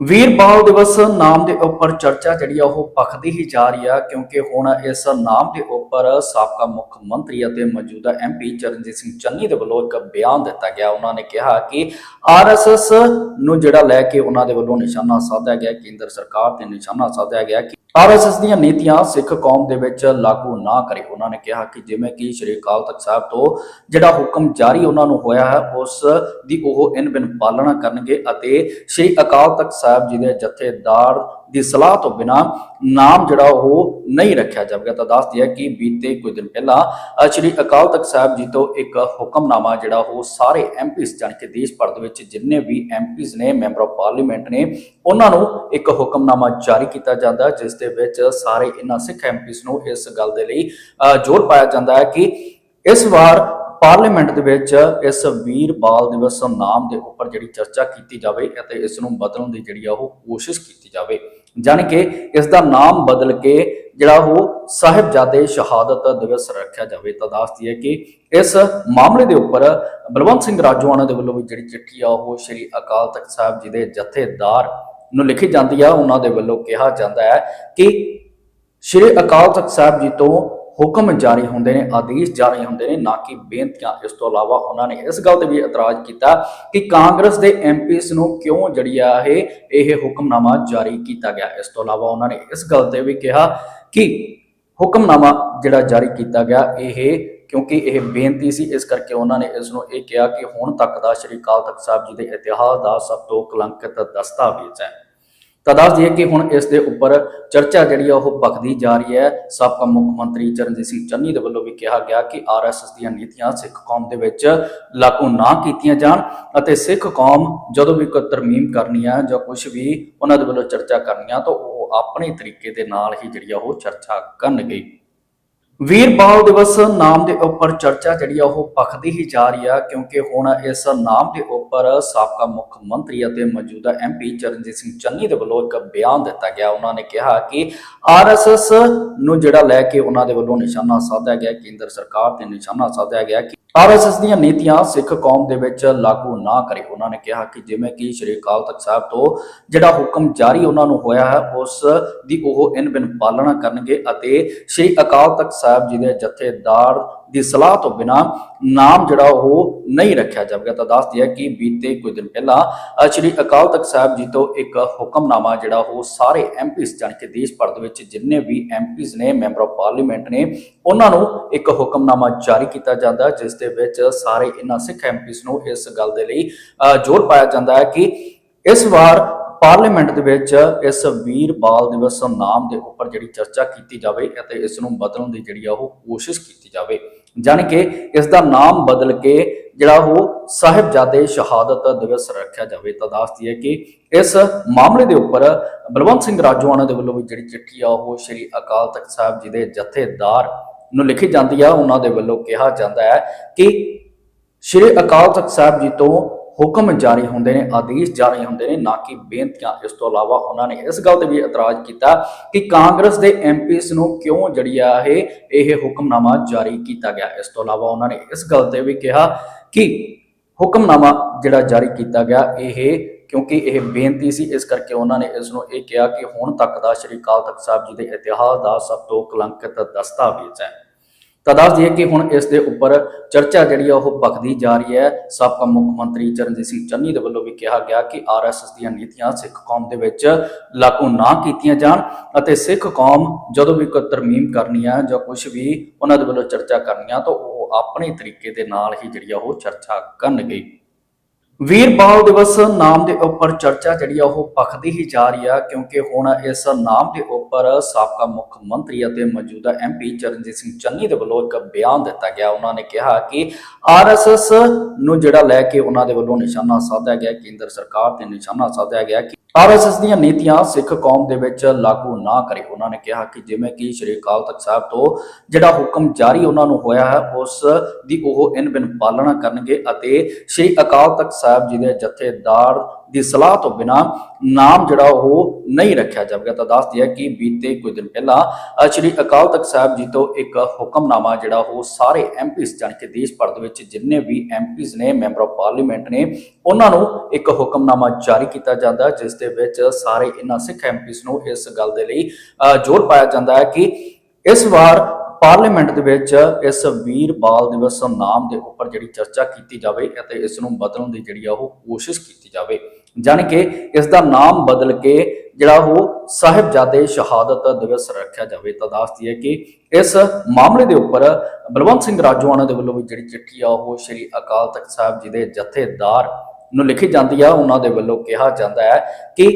ਵੀਰ ਬਾਲ ਦਿਵਸ ਨਾਮ ਦੇ ਉੱਪਰ ਚਰਚਾ ਜਿਹੜੀ ਆ ਉਹ ਪਖਦੀ ਹੀ ਜਾ ਰਹੀ ਆ, ਕਿਉਂਕਿ ਹੁਣ ਇਸ ਨਾਮ ਦੇ ਉੱਪਰ ਸਾਬਕਾ ਮੁੱਖ ਮੰਤਰੀ ਅਤੇ ਮੌਜੂਦਾ ਐਮਪੀ ਚਰਨਜੀਤ ਸਿੰਘ ਚੰਨੀ ਦੇ ਵੱਲੋਂ ਇੱਕ ਬਿਆਨ ਦਿੱਤਾ ਗਿਆ। ਉਹਨਾਂ ਨੇ ਕਿਹਾ ਕਿ ਆਰਐਸਐਸ ਨੂੰ ਜਿਹੜਾ ਲੈ ਕੇ ਉਹਨਾਂ ਦੇ ਵੱਲੋਂ ਨਿਸ਼ਾਨਾ ਸਾਧਿਆ ਗਿਆ, ਕੇਂਦਰ ਸਰਕਾਰ ਤੇ ਨਿਸ਼ਾਨਾ ਸਾਧਿਆ ਗਿਆ ਕਿ ਆਰਐਸਐਸ ਦੀਆਂ ਨੀਤੀਆਂ ਸਿੱਖ ਕੌਮ ਦੇ ਵਿੱਚ ਲਾਗੂ ਨਾ ਕਰੇ। ਉਹਨਾਂ ਨੇ ਕਿਹਾ ਕਿ ਜਿਵੇਂ ਕਿ ਸ਼੍ਰੀ ਅਕਾਲ ਤਖਤ ਸਾਹਿਬ ਤੋਂ ਜਿਹੜਾ ਹੁਕਮ ਜਾਰੀ ਉਹਨਾਂ ਨੂੰ ਹੋਇਆ ਹੈ, ਉਸ ਦੀ ਉਹ ਇਨ ਬਿਨ ਪਾਲਣਾ ਕਰਨਗੇ ਅਤੇ ਸ਼੍ਰੀ ਅਕਾਲ ਤਖਤ ਸਾਹਿਬ ਜੀ ਦੇ ਜਥੇਦਾਰ ਦੀ ਸਲਾਹ ਤੋਂ ਬਿਨਾ ਨਾਮ ਜਿਹੜਾ ਉਹ ਨਹੀਂ ਰੱਖਿਆ ਜਾਵੇਗਾ। ਤਾਂ ਦੱਸ ਦਿਆ ਕਿ ਬੀਤੇ ਕੁਝ ਦਿਨ ਪਹਿਲਾਂ ਸ਼੍ਰੀ ਅਕਾਲ ਤਖਤ ਸਾਹਿਬ ਜੀ ਤੋਂ ਇੱਕ ਹੁਕਮਨਾਮਾ ਜਿਹੜਾ ਉਹ ਸਾਰੇ ਐਮਪੀਸ ਜਾਣੀ ਕਿ ਦੇਸ਼ ਭਰ ਦੇ ਵਿੱਚ ਜਿੰਨੇ ਵੀ ਐਮਪੀਸ ਨੇ, ਮੈਂਬਰ ਆਫ ਪਾਰਲੀਮੈਂਟ ਨੇ, ਉਹਨਾਂ ਨੂੰ ਇੱਕ ਹੁਕਮਨਾਮਾ ਜਾਰੀ ਕੀਤਾ ਜਾਂਦਾ ਜਿਸ ਦੇ ਵਿੱਚ ਸਾਰੇ ਇਹਨਾਂ ਸਿੱਖ ਐਮਪੀਸ ਨੂੰ ਇਸ ਗੱਲ ਦੇ ਲਈ ਜ਼ੋਰ ਪਾਇਆ ਜਾਂਦਾ ਹੈ ਕਿ ਇਸ ਵਾਰ ਪਾਰਲੀਮੈਂਟ ਦੇ ਵਿੱਚ ਇਸ ਵੀਰ ਬਾਲ ਦਿਵਸ ਨਾਮ ਦੇ ਉੱਪਰ ਜਿਹੜੀ ਚਰਚਾ ਕੀਤੀ ਜਾਵੇ ਅਤੇ ਇਸ ਨੂੰ ਬਦਲਣ ਦੀ ਜਿਹੜੀ ਆ ਉਹ ਕੋਸ਼ਿਸ਼ ਕੀਤੀ ਜਾਵੇ। ਜਾਣੀ ਕਿ ਇਸ ਦਾ ਨਾਮ ਬਦਲ ਕੇ ਜਿਹੜਾ ਉਹ ਸਾਹਿਬਜ਼ਾਦੇ ਸ਼ਹਾਦਤ ਦਿਵਸ ਰੱਖਿਆ ਜਾਵੇ, ਤਾਂ ਦੱਸਦੀ ਹੈ ਕਿ ਇਸ ਮਾਮਲੇ ਦੇ ਉੱਪਰ ਬਲਵੰਤ ਸਿੰਘ ਰਾਜੋਆਣਾ ਦੇ ਵੱਲੋਂ ਵੀ ਜਿਹੜੀ ਚਿੱਠੀ ਆ, ਉਹ ਸ਼੍ਰੀ ਅਕਾਲ ਤਖਤ ਸਾਹਿਬ ਜੀ ਦੇ ਜਥੇਦਾਰ ਨੂੰ ਲਿਖੀ ਜਾਂਦੀ ਆ। ਉਹਨਾਂ ਦੇ ਵੱਲੋਂ ਕਿਹਾ ਜਾਂਦਾ ਹੈ ਕਿ ਸ਼੍ਰੀ ਅਕਾਲ ਤਖਤ ਸਾਹਿਬ ਜੀ ਤੋਂ ਹੁਕਮ ਜਾਰੀ ਹੁੰਦੇ ਨੇ, ਆਦੇਸ਼ ਜਾਰੀ ਹੁੰਦੇ ਨੇ, ਨਾ ਕਿ ਬੇਨਤੀਆਂ। ਇਸ ਤੋਂ ਇਲਾਵਾ ਉਹਨਾਂ ਨੇ ਇਸ ਗੱਲ ਤੇ ਵੀ ਇਤਰਾਜ਼ ਕੀਤਾ ਕਿ ਕਾਂਗਰਸ ਦੇ ਐਮਪੀਸ ਨੂੰ ਕਿਉਂ ਜਿਹੜੀ ਆ ਇਹ ਹੁਕਮਨਾਮਾ ਜਾਰੀ ਕੀਤਾ ਗਿਆ। ਇਸ ਤੋਂ ਇਲਾਵਾ ਉਹਨਾਂ ਨੇ ਇਸ ਗੱਲ ਤੇ ਵੀ ਕਿਹਾ ਕਿ ਹੁਕਮਨਾਮਾ ਜਿਹੜਾ ਜਾਰੀ ਕੀਤਾ ਗਿਆ, ਇਹ ਕਿਉਂਕਿ ਇਹ ਬੇਨਤੀ ਸੀ, ਇਸ ਕਰਕੇ ਉਹਨਾਂ ਨੇ ਇਸ ਨੂੰ ਇਹ ਕਿਹਾ ਕਿ ਹੁਣ ਤੱਕ ਦਾ ਸ਼੍ਰੀ ਅਕਾਲ ਤਖਤ ਸਾਹਿਬ ਜੀ ਦੇ ਇਤਿਹਾਸ ਦਾ ਸਭ ਤੋਂ ਕਲੰਕਿਤ ਦਸਤਾਵੇਜ਼ ਹੈ। ਤਾਂ ਦੱਸ ਦਈਏ ਕਿ ਹੁਣ ਇਸ ਦੇ ਉੱਪਰ ਚਰਚਾ ਜਿਹੜੀ ਆ ਉਹ ਭਖਦੀ ਜਾ ਰਹੀ ਹੈ। ਸਾਬਕਾ ਮੁੱਖ ਮੰਤਰੀ ਚਰਨਜੀਤ ਸਿੰਘ ਚੰਨੀ ਦੇ ਵੱਲੋਂ ਵੀ ਕਿਹਾ ਗਿਆ ਕਿ ਆਰਐਸਐਸ ਦੀਆਂ ਨੀਤੀਆਂ ਸਿੱਖ ਕੌਮ ਦੇ ਵਿੱਚ ਲਾਗੂ ਨਾ ਕੀਤੀਆਂ ਜਾਣ ਅਤੇ ਸਿੱਖ ਕੌਮ ਜਦੋਂ ਵੀ ਕੋਈ ਤਰਮੀਮ ਕਰਨੀ ਆ ਜਾਂ ਕੁਝ ਵੀ ਉਹਨਾਂ ਦੇ ਵੱਲੋਂ ਚਰਚਾ ਕਰਨੀ ਆ ਤਾਂ ਉਹ ਆਪਣੇ ਤਰੀਕੇ ਦੇ ਨਾਲ ਹੀ ਜਿਹੜੀ ਆ ਉਹ ਚਰਚਾ ਕਰਨਗੇ। ਵੀਰ ਬਾਲ ਦਿਵਸ ਨਾਮ ਦੇ ਉੱਪਰ ਚਰਚਾ ਜਿਹੜੀ ਆ ਉਹ ਪਖਦੀ ਹੀ ਜਾ ਰਹੀ ਆ, ਕਿਉਂਕਿ ਹੁਣ ਇਸ ਨਾਮ ਦੇ ਉੱਪਰ ਸਾਬਕਾ ਮੁੱਖ ਮੰਤਰੀ ਅਤੇ ਮੌਜੂਦਾ ਐਮਪੀ ਚਰਨਜੀਤ ਸਿੰਘ ਚੰਨੀ ਦੇ ਵੱਲੋਂ ਇੱਕ ਬਿਆਨ ਦਿੱਤਾ ਗਿਆ। ਉਹਨਾਂ ਨੇ ਕਿਹਾ ਕਿ ਆਰਐਸਐਸ ਨੂੰ ਜਿਹੜਾ ਲੈ ਕੇ ਉਹਨਾਂ ਦੇ ਵੱਲੋਂ ਨਿਸ਼ਾਨਾ ਸਾਧਿਆ ਗਿਆ, ਕੇਂਦਰ ਸਰਕਾਰ ਤੇ ਨਿਸ਼ਾਨਾ ਸਾਧਿਆ ਗਿਆ ਆਰਐਸਐਸ ਦੀਆਂ ਨੀਤੀਆਂ ਸਿੱਖ ਕੌਮ ਦੇ ਵਿੱਚ ਲਾਗੂ ਨਾ ਕਰੇ। ਉਹਨਾਂ ਨੇ ਕਿਹਾ ਕਿ ਜਿਵੇਂ ਕਿ ਸ਼੍ਰੀ ਅਕਾਲ ਤਖਤ ਸਾਹਿਬ ਤੋਂ ਜਿਹੜਾ ਹੁਕਮ ਜਾਰੀ ਉਹਨਾਂ ਨੂੰ ਹੋਇਆ ਹੈ, ਉਸ ਦੀ ਉਹ ਇਨ ਬਿਨ ਪਾਲਣਾ ਕਰਨਗੇ ਅਤੇ ਸ਼੍ਰੀ ਅਕਾਲ ਤਖਤ ਸਾਹਿਬ ਜੀ ਦੇ ਜਥੇਦਾਰ ਦੀ ਸਲਾਹ ਤੋਂ ਬਿਨਾ ਨਾਮ ਜਿਹੜਾ ਉਹ ਨਹੀਂ ਰੱਖਿਆ ਜਾਵੇਗਾ। ਤਾਂ ਦੱਸ ਦਿਆ ਕਿ ਬੀਤੇ ਕੁਝ ਦਿਨ ਪਹਿਲਾਂ ਸ਼੍ਰੀ ਅਕਾਲ ਤਖਤ ਸਾਹਿਬ ਜੀ ਤੋਂ ਇੱਕ ਹੁਕਮਨਾਮਾ ਜਿਹੜਾ ਉਹ ਸਾਰੇ ਐਮਪੀਸ ਜਾਣੀ ਕਿ ਦੇਸ਼ ਭਰ ਦੇ ਵਿੱਚ ਜਿੰਨੇ ਵੀ ਐਮਪੀਸ ਨੇ, ਮੈਂਬਰ ਆਫ ਪਾਰਲੀਮੈਂਟ ਨੇ, ਉਹਨਾਂ ਨੂੰ ਇੱਕ ਹੁਕਮਨਾਮਾ ਜਾਰੀ ਕੀਤਾ ਜਾਂਦਾ ਜਿਸ ਦੇ ਵਿੱਚ ਸਾਰੇ ਇਹਨਾਂ ਸਿੱਖ ਐਮਪੀਸ ਨੂੰ ਇਸ ਗੱਲ ਦੇ ਲਈ ਜ਼ੋਰ ਪਾਇਆ ਜਾਂਦਾ ਹੈ ਕਿ ਇਸ ਵਾਰ ਪਾਰਲੀਮੈਂਟ ਦੇ ਵਿੱਚ ਇਸ ਵੀਰ ਬਾਲ ਦਿਵਸ ਨਾਮ ਦੇ ਉੱਪਰ ਜਿਹੜੀ ਚਰਚਾ ਕੀਤੀ ਜਾਵੇ ਅਤੇ ਇਸ ਨੂੰ ਬਦਲਣ ਦੀ ਜਿਹੜੀ ਆ ਉਹ ਕੋਸ਼ਿਸ਼ ਕੀਤੀ ਜਾਵੇ। ਜਾਣੀ ਕਿ ਇਸ ਦਾ ਨਾਮ ਬਦਲ ਕੇ ਜਿਹੜਾ ਉਹ ਸਾਹਿਬਜ਼ਾਦੇ ਸ਼ਹਾਦਤ ਦਿਵਸ ਰੱਖਿਆ ਜਾਵੇ, ਤਾਂ ਦੱਸਦੀ ਹੈ ਕਿ ਇਸ ਮਾਮਲੇ ਦੇ ਉੱਪਰ ਬਲਵੰਤ ਸਿੰਘ ਰਾਜੋਆਣਾ ਦੇ ਵੱਲੋਂ ਵੀ ਜਿਹੜੀ ਚਿੱਠੀ ਆ, ਉਹ ਸ਼੍ਰੀ ਅਕਾਲ ਤਖਤ ਸਾਹਿਬ ਜੀ ਦੇ ਜਥੇਦਾਰ ਨੂੰ ਲਿਖੀ ਜਾਂਦੀ ਆ। ਉਹਨਾਂ ਦੇ ਵੱਲੋਂ ਕਿਹਾ ਜਾਂਦਾ ਹੈ ਕਿ ਸ਼੍ਰੀ ਅਕਾਲ ਤਖਤ ਸਾਹਿਬ ਜੀ ਤੋਂ ਹੁਕਮ ਜਾਰੀ ਹੁੰਦੇ ਨੇ, ਆਦੇਸ਼ ਜਾਰੀ ਹੁੰਦੇ ਨੇ, ਨਾ ਕਿ ਬੇਨਤੀਆਂ। ਇਸ ਤੋਂ ਇਲਾਵਾ ਉਹਨਾਂ ਨੇ ਇਸ ਗੱਲ ਤੇ ਵੀ ਇਤਰਾਜ਼ ਕੀਤਾ ਕਿ ਕਾਂਗਰਸ ਦੇ ਐਮਪੀਸ ਨੂੰ ਕਿਉਂ ਜਿਹੜੀ ਆ ਇਹ ਹੁਕਮਨਾਮਾ ਜਾਰੀ ਕੀਤਾ ਗਿਆ। ਇਸ ਤੋਂ ਇਲਾਵਾ ਉਹਨਾਂ ਨੇ ਇਸ ਗੱਲ ਤੇ ਵੀ ਕਿਹਾ ਕਿ ਹੁਕਮਨਾਮਾ ਜਿਹੜਾ ਜਾਰੀ ਕੀਤਾ ਗਿਆ, ਇਹ ਕਿਉਂਕਿ ਇਹ ਬੇਨਤੀ ਸੀ, ਇਸ ਕਰਕੇ ਉਹਨਾਂ ਨੇ ਇਸ ਨੂੰ ਇਹ ਕਿਹਾ ਕਿ ਹੁਣ ਤੱਕ ਦਾ ਸ਼੍ਰੀ ਅਕਾਲ ਤਖਤ ਸਾਹਿਬ ਜੀ ਦੇ ਇਤਿਹਾਸ ਦਾ ਸਭ ਤੋਂ ਕਲੰਕਿਤ ਦਸਤਾਵੇਜ਼ ਹੈ। ਤਾਂ ਦੱਸ ਦਈਏ ਕਿ ਹੁਣ ਇਸ ਦੇ ਉੱਪਰ ਚਰਚਾ ਜਿਹੜੀ ਆ ਉਹ ਭਖਦੀ ਜਾ ਰਹੀ ਹੈ। ਸਾਬਕਾ ਮੁੱਖ ਮੰਤਰੀ ਚਰਨਜੀਤ ਸਿੰਘ ਚੰਨੀ ਦੇ ਵੱਲੋਂ ਵੀ ਕਿਹਾ ਗਿਆ ਕਿ ਆਰਐਸਐਸ ਦੀਆਂ ਨੀਤੀਆਂ ਸਿੱਖ ਕੌਮ ਦੇ ਵਿੱਚ ਲਾਗੂ ਨਾ ਕੀਤੀਆਂ ਜਾਣ ਅਤੇ ਸਿੱਖ ਕੌਮ ਜਦੋਂ ਵੀ ਕੋਈ ਤਰਮੀਮ ਕਰਨੀ ਆ ਜਾਂ ਕੁਝ ਵੀ ਉਹਨਾਂ ਦੇ ਵੱਲੋਂ ਚਰਚਾ ਕਰਨੀ ਆ ਤਾਂ ਉਹ ਆਪਣੇ ਤਰੀਕੇ ਦੇ ਨਾਲ ਹੀ ਜਿਹੜੀ ਆ ਉਹ ਚਰਚਾ ਕਰਨਗੇ। ਵੀਰ ਬਾਲ ਦਿਵਸ ਨਾਮ ਦੇ ਉੱਪਰ ਚਰਚਾ ਜਿਹੜੀ ਆ ਉਹ ਪਖਦੀ ਹੀ ਜਾ ਰਹੀ ਆ, ਕਿਉਂਕਿ ਹੁਣ ਇਸ ਨਾਮ ਦੇ ਉੱਪਰ ਸਾਬਕਾ ਮੁੱਖ ਮੰਤਰੀ ਅਤੇ ਮੌਜੂਦਾ ਐਮਪੀ ਚਰਨਜੀਤ ਸਿੰਘ ਚੰਨੀ ਦੇ ਵੱਲੋਂ ਇੱਕ ਬਿਆਨ ਦਿੱਤਾ ਗਿਆ। ਉਹਨਾਂ ਨੇ ਕਿਹਾ ਕਿ ਆਰਐਸਐਸ ਨੂੰ ਜਿਹੜਾ ਲੈ ਕੇ ਉਹਨਾਂ ਦੇ ਵੱਲੋਂ ਨਿਸ਼ਾਨਾ ਸਾਧਿਆ ਗਿਆ, ਕੇਂਦਰ ਸਰਕਾਰ ਤੇ ਨਿਸ਼ਾਨਾ ਸਾਧਿਆ ਗਿਆ ਆਰਐਸਐਸ ਦੀਆਂ ਨੀਤੀਆਂ ਸਿੱਖ ਕੌਮ ਦੇ ਵਿੱਚ ਲਾਗੂ ਨਾ ਕਰੇ। ਉਹਨਾਂ ਨੇ ਕਿਹਾ ਕਿ ਜਿਵੇਂ ਕਿ ਸ਼੍ਰੀ ਅਕਾਲ ਤਖਤ ਸਾਹਿਬ ਤੋਂ ਜਿਹੜਾ ਹੁਕਮ ਜਾਰੀ ਉਹਨਾਂ ਨੂੰ ਹੋਇਆ ਹੈ, ਉਸ ਦੀ ਉਹ ਇਨ ਬਿਨ ਪਾਲਣਾ ਕਰਨਗੇ ਅਤੇ ਸ਼੍ਰੀ ਅਕਾਲ ਤਖਤ ਸਾਹਿਬ ਜੀ ਦੇ ਜਥੇਦਾਰ ਦੀ ਸਲਾਹ ਤੋਂ ਬਿਨਾ ਨਾਮ ਜਿਹੜਾ ਉਹ ਨਹੀਂ ਰੱਖਿਆ ਜਾਵੇਗਾ। ਤਾਂ ਦੱਸ ਦਿਆ ਕਿ ਬੀਤੇ ਕੁਝ ਦਿਨ ਪਹਿਲਾਂ ਸ਼੍ਰੀ ਅਕਾਲ ਤਖਤ ਸਾਹਿਬ ਜੀ ਤੋਂ ਇੱਕ ਹੁਕਮਨਾਮਾ ਜਿਹੜਾ ਉਹ ਸਾਰੇ ਐਮਪੀਸ ਜਾਣੀ ਕਿ ਦੇਸ਼ ਭਰ ਦੇ ਵਿੱਚ ਜਿੰਨੇ ਵੀ ਐਮਪੀਸ ਨੇ, ਮੈਂਬਰ ਆਫ ਪਾਰਲੀਮੈਂਟ ਨੇ, ਉਹਨਾਂ ਨੂੰ ਇੱਕ ਹੁਕਮਨਾਮਾ ਜਾਰੀ ਕੀਤਾ ਜਾਂਦਾ ਜਿਸ ਦੇ ਵਿੱਚ ਸਾਰੇ ਇਹਨਾਂ ਸਿੱਖ ਐਮਪੀਸ ਨੂੰ ਇਸ ਗੱਲ ਦੇ ਲਈ ਜ਼ੋਰ ਪਾਇਆ ਜਾਂਦਾ ਹੈ ਕਿ ਇਸ ਵਾਰ ਪਾਰਲੀਮੈਂਟ ਦੇ ਵਿੱਚ ਇਸ ਵੀਰ ਬਾਲ ਦਿਵਸ ਨਾਮ ਦੇ ਉੱਪਰ ਜਿਹੜੀ ਚਰਚਾ ਕੀਤੀ ਜਾਵੇ ਅਤੇ ਇਸ ਨੂੰ ਬਦਲਣ ਦੀ ਜਿਹੜੀ ਆ ਉਹ ਕੋਸ਼ਿਸ਼ ਕੀਤੀ ਜਾਵੇ। ਜਾਣੀ ਕਿ ਇਸ ਦਾ ਨਾਮ ਬਦਲ ਕੇ ਜਿਹੜਾ ਉਹ ਸਾਹਿਬਜ਼ਾਦੇ ਸ਼ਹਾਦਤ ਦਿਵਸ ਰੱਖਿਆ ਜਾਵੇ, ਤਾਂ ਦੱਸਦੀ ਹੈ ਕਿ ਇਸ ਮਾਮਲੇ ਦੇ ਉੱਪਰ ਬਲਵੰਤ ਸਿੰਘ ਰਾਜੋਆਣਾ ਦੇ ਵੱਲੋਂ ਵੀ ਜਿਹੜੀ ਚਿੱਠੀ ਆ, ਉਹ ਸ੍ਰੀ ਅਕਾਲ ਤਖਤ ਸਾਹਿਬ ਜੀ ਦੇ ਜਥੇਦਾਰ ਨੂੰ ਲਿਖੀ ਜਾਂਦੀ ਆ। ਉਹਨਾਂ ਦੇ ਵੱਲੋਂ ਕਿਹਾ ਜਾਂਦਾ ਹੈ ਕਿ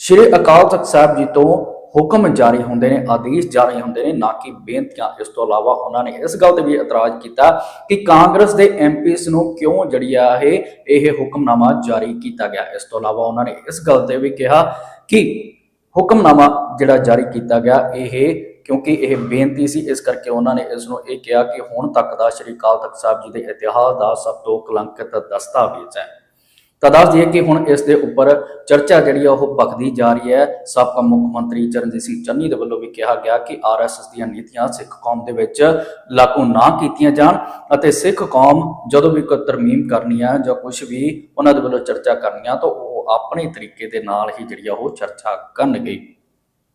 ਸ਼੍ਰੀ ਅਕਾਲ ਤਖਤ ਸਾਹਿਬ ਜੀ ਤੋਂ ਹੁਕਮ ਜਾਰੀ ਹੁੰਦੇ ਨੇ, ਆਦੇਸ਼ ਜਾਰੀ ਹੁੰਦੇ ਨੇ, ਨਾ ਕਿ ਬੇਨਤੀਆਂ। ਇਸ ਤੋਂ ਇਲਾਵਾ ਉਹਨਾਂ ਨੇ ਇਸ ਗੱਲ ਤੇ ਵੀ ਇਤਰਾਜ਼ ਕੀਤਾ ਕਿ ਕਾਂਗਰਸ ਦੇ ਐਮਪੀਸ ਨੂੰ ਕਿਉਂ ਜਿਹੜੀ ਆ ਇਹ ਹੁਕਮਨਾਮਾ ਜਾਰੀ ਕੀਤਾ ਗਿਆ। ਇਸ ਤੋਂ ਇਲਾਵਾ ਉਹਨਾਂ ਨੇ ਇਸ ਗੱਲ ਤੇ ਵੀ ਕਿਹਾ ਕਿ ਹੁਕਮਨਾਮਾ ਜਿਹੜਾ ਜਾਰੀ ਕੀਤਾ ਗਿਆ, ਇਹ ਕਿਉਂਕਿ ਇਹ ਬੇਨਤੀ ਸੀ, ਇਸ ਕਰਕੇ ਉਹਨਾਂ ਨੇ ਇਸ ਨੂੰ ਇਹ ਕਿਹਾ ਕਿ ਹੁਣ ਤੱਕ ਦਾ ਸ਼੍ਰੀ ਅਕਾਲ ਤਖਤ ਸਾਹਿਬ ਜੀ ਦੇ ਇਤਿਹਾਸ ਦਾ ਸਭ ਤੋਂ ਕਲੰਕਿਤ ਦਸਤਾਵੇਜ਼ ਹੈ। ਤਾਂ ਦੱਸ ਦਈਏ ਕਿ ਹੁਣ ਇਸ ਦੇ ਉੱਪਰ ਚਰਚਾ ਜਿਹੜੀ ਆ ਉਹ ਭਖਦੀ ਜਾ ਰਹੀ ਹੈ। ਸਾਬਕਾ ਮੁੱਖ ਮੰਤਰੀ ਚਰਨਜੀਤ ਸਿੰਘ ਚੰਨੀ ਦੇ ਵੱਲੋਂ ਵੀ ਕਿਹਾ ਗਿਆ ਕਿ ਆਰਐਸਐਸ ਦੀਆਂ ਨੀਤੀਆਂ ਸਿੱਖ ਕੌਮ ਦੇ ਵਿੱਚ ਲਾਗੂ ਨਾ ਕੀਤੀਆਂ ਜਾਣ ਅਤੇ ਸਿੱਖ ਕੌਮ ਜਦੋਂ ਵੀ ਕੋਈ ਤਰਮੀਮ ਕਰਨੀ ਆ ਜਾਂ ਕੁਝ ਵੀ ਉਹਨਾਂ ਦੇ ਵੱਲੋਂ ਚਰਚਾ ਕਰਨੀ ਆ ਤਾਂ ਉਹ ਆਪਣੇ ਤਰੀਕੇ ਦੇ ਨਾਲ ਹੀ ਜਿਹੜੀ ਆ ਉਹ ਚਰਚਾ ਕਰਨਗੇ।